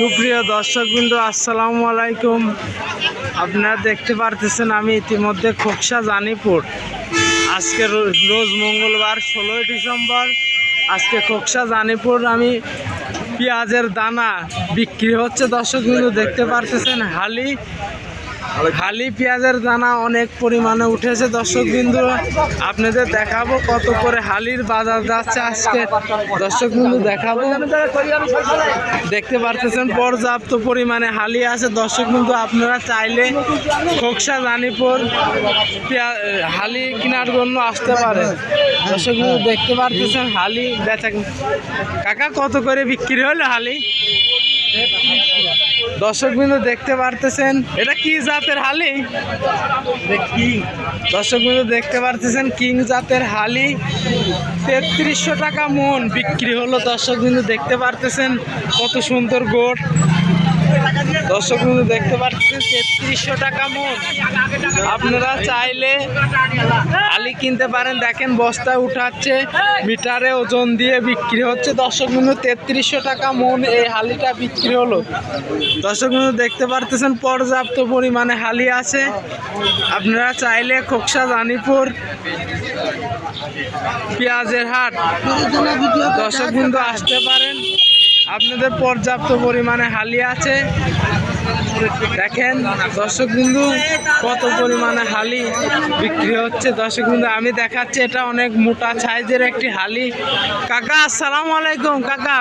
সুপ্রিয় দর্শকবৃন্দ, আসসালামু আলাইকুম। আপনারা দেখতে পারতেছেন আমি ইতিমধ্যে খোকসা জানিপুর। আজকে রোজ মঙ্গলবার, ষোলোই ডিসেম্বর। আজকে খোকসা জানিপুর আমি পেঁয়াজের দানা বিক্রি হচ্ছে। দর্শকবৃন্দ দেখতে পারতেছেন, হালি হালি পেঁয়াজের দানা অনেক পরিমাণে উঠেছে। দর্শকবিন্দু আপনাদের দেখাবো কত করে হালির বাজার যাচ্ছে আজকে। দর্শকবিন্দু দেখাবো। দেখতে পারতেছেন, পর্যাপ্ত পরিমাণে হালি আছে। দর্শক বিন্দু, আপনারা চাইলে খোকসা জানিপুর হালি কেনার জন্য আসতে পারে দর্শক বিন্দু, দেখতে পারতেছেন, হালি বেচা, কাকা কত করে বিক্রি হলো হালি? দর্শক বিন্দু দেখতে পারতেছেন। এটা কি জাতের হালি? দর্শক বিন্দু দেখতে পারতেছেন কিং জাতের হালি। তেত্রিশশো টাকা মন বিক্রি হলো দর্শক বিন্দু দেখতে পারতেছেন। কত সুন্দর গোট। দর্শক দেখতে পাচ্ছেন, তেত্রিশশো টাকা মন আপনারা চাইলে হালি কিনতে পারেন। দেখেন, বস্তা উঠাচ্ছে, মিটারে ওজন দিয়ে বিক্রি হচ্ছে। দর্শক বিন্দু তেত্রিশশো টাকা মন এই হালিটা বিক্রি হলো। দর্শক বিন্দু দেখতে পারতেছেন, পর্যাপ্ত পরিমাণে হালি আছে। আপনারা চাইলে খোকসা, জানিপুর, পেঁয়াজের হাট। দর্শক বিন্দু আসতে পারেন। আপনাদের পর্যাপ্ত পরিমাণে হালি আছে। দেখেন, দর্শক বিন্দু, কত পরিমাণে হালি বিক্রি হচ্ছে। দর্শক বিন্দু, আমি দেখাচ্ছি, এটা অনেক মোটা সাইজের একটি হালি। কাকা, আসসালামু আলাইকুম, কাকা।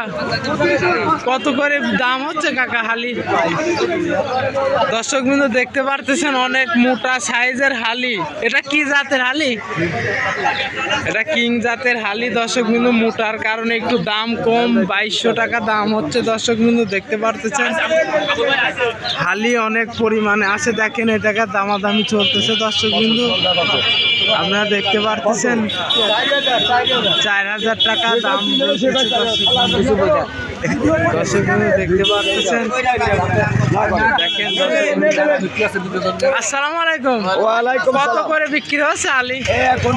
কত করে দাম হচ্ছে, কাকা, হালি? দর্শক বিন্দু, দেখতে পারতেছেন, অনেক মোটা সাইজের হালি। এটা কি জাতের হালি? এটা কিং জাতের হালি। দর্শক বিন্দু, মোটার কারণে একটু দাম কম, বাইশশো টাকা দাম হচ্ছে। দর্শক বিন্দু, দেখতে পারতেছেন। হালি অনেক পরিমাণে আছে দেখেন জায়গায় দামাদামি চলতেছে দর্শক বিন্দু। আপনারা দেখতে পারতেছেন চার হাজার টাকা দাম দর্শক বিন্দু। দেখতে পারতেছেন। আসসালামু আলাইকুম। ওয়ালাইকুম কত করে বিক্রি হচ্ছে আলি এখন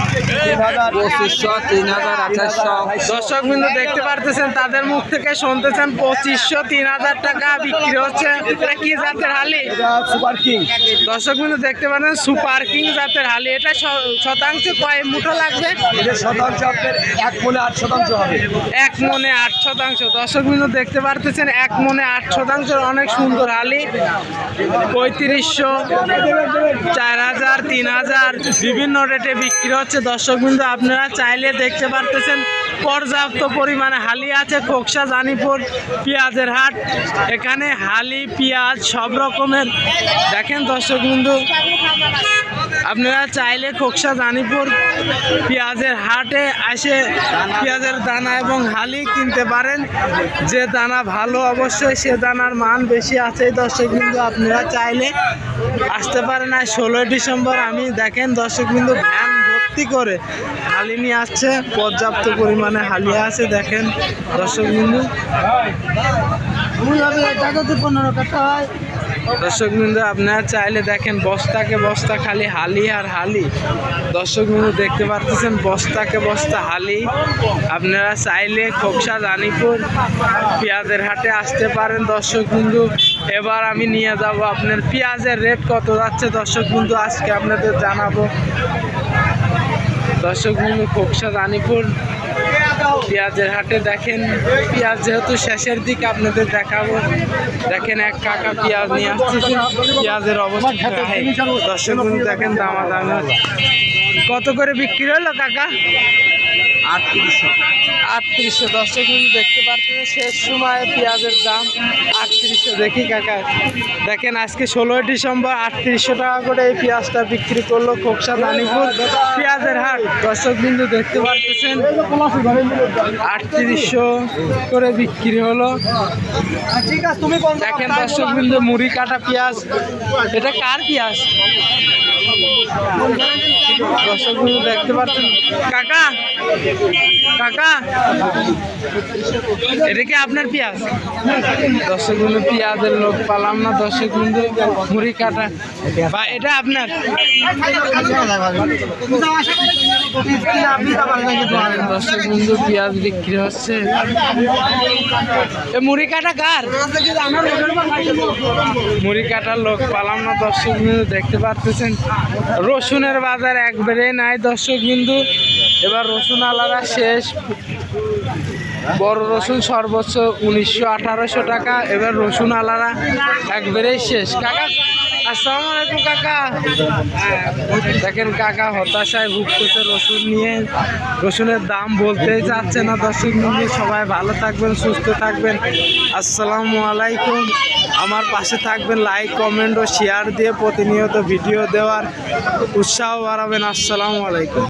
পঁচিশশো তিন হাজার আঠাশশো। দর্শক বিন্দু দেখতে পারতেছেন তাদের মুখ থেকে শুনতেছেন পঁচিশশো তিন হাজার টাকা বিক্রি হচ্ছে। কি জাতের হালি? Super king. দর্শক বিন্দু দেখতে পারেন সুপার কিং জাতের হালি। এটা শতাংশ কয় মুঠো লাগবে? শতাংশ আপনার এক মনে আট শতাংশ হবে। এক মনে আট শতাংশ। দর্শক বিন্দু দেখতে পারতেছেন এক মনে আট অনেক সুন্দর হালি। পঁয়ত্রিশশো চার হাজার তিন হাজার বিভিন্ন রেটে বিক্রি হচ্ছে। দর্শক বিন্দু আপনারা চাইলে দেখতে পারতেছেন পর্যাপ্ত পরিমাণে হালি আছে। খোকসা জানিপুর পেঁয়াজের হাট। এখানে হালি পেঁয়াজ সব রকমের দেখেন দর্শক বিন্দু আপনারা চাইলে খোকসা, জানিপুর, পেঁয়াজের হাটে এসে পেঁয়াজের দানা এবং হালি কিনতে পারেন। যে দানা ভালো অবশ্যই, সে দানার মান বেশি আছে দর্শক বিন্দু, আপনারা চাইলে আসতে পারেন আর ষোলোই ডিসেম্বর। আমি দেখেন দর্শক বিন্দু, ভ্যান ভর্তি করে হালি নিয়ে আসছে, পর্যাপ্ত পরিমাণে হালি আছে, দেখেন দর্শক বিন্দু। দর্শক বিন্দু আপনারা চাইলে দেখেন বস্তাকে বস্তা, খালি হালি আর হালি। দর্শক বিন্দু দেখতে পারতেছেন, বস্তাকে বস্তা, হালি। আপনারা চাইলে খোকসা, রানীপুর, পেঁয়াজের হাটে আসতে পারেন। দর্শক বিন্দু এবার আমি নিয়ে যাব আপনার পেঁয়াজের রেট কত যাচ্ছে? দর্শক বিন্দু আজকে আপনাদের জানাব। দর্শক বিন্দু খোকসা, রানীপুর পেঁয়াজের হাটে দেখেন পেঁয়াজ যেহেতু শেষের দিকে আপনাদের দেখাবো। দেখেন এক কাকা পেঁয়াজ নিয়ে আসছে। পেঁয়াজের অবস্থা দর্শক দেখেন দামা দামা কত করে বিক্রি হলো কাকা? আটত্রিশশো। আটত্রিশশো, দর্শক বন্ধু দেখতে পাচ্ছেন শেষ সময়ে পেঁয়াজের দাম আটত্রিশশো। দেখি কাকা, দেখেন আজকে ষোলোই ডিসেম্বর, আটত্রিশশো টাকা করে এই পেঁয়াজটা বিক্রি করল খোকসা দানিপুর পেঁয়াজের হাট। দর্শক বিন্দু দেখতে পারতেছেন, আটত্রিশশো করে বিক্রি হলো। ঠিক আছে তুমি দেখেন দর্শক বিন্দু মুড়ি কাটা পেঁয়াজ, এটা কার পেঁয়াজ? দর্শক বিন্দু দেখতে পাচ্ছেন কাকা কাকা এটা কি আপনার পেঁয়াজ? দর্শক বিন্দু পেঁয়াজের লোক পালাম না দর্শক বিন্দু মুড়ি কাটা। বা এটা আপনার? দর্শক বিন্দু পেঁয়াজ বিক্রি হচ্ছে। মুড়ি কাটা কার? মুড়ি কাটার লোক পালাম না দর্শক বিন্দু দেখতে পারতেছেন? রসুনের বাজার একবারে নাই দর্শক বিন্দু এবার রসুন আলাদা শেষ। বড় রসুন সর্বোচ্চ উনিশশো আঠারোশো টাকা। এবার রসুন আলাদা একবারেই শেষ। কাকা, আসসালামু আলাইকুম কাকা। দেখেন কাকা হতাশায় ভুগতেছে রসুন নিয়ে। রসুনের দাম বলতেই যাচ্ছে না দর্শক বন্ধু সবাই ভালো থাকবেন, সুস্থ থাকবেন। আসসালামু আলাইকুম। আমার পাশে থাকবেন, লাইক, কমেন্ট ও শেয়ার দিয়ে প্রতিনিয়ত ভিডিও দেওয়ার উৎসাহ বাড়াবেন। আসসালামু আলাইকুম।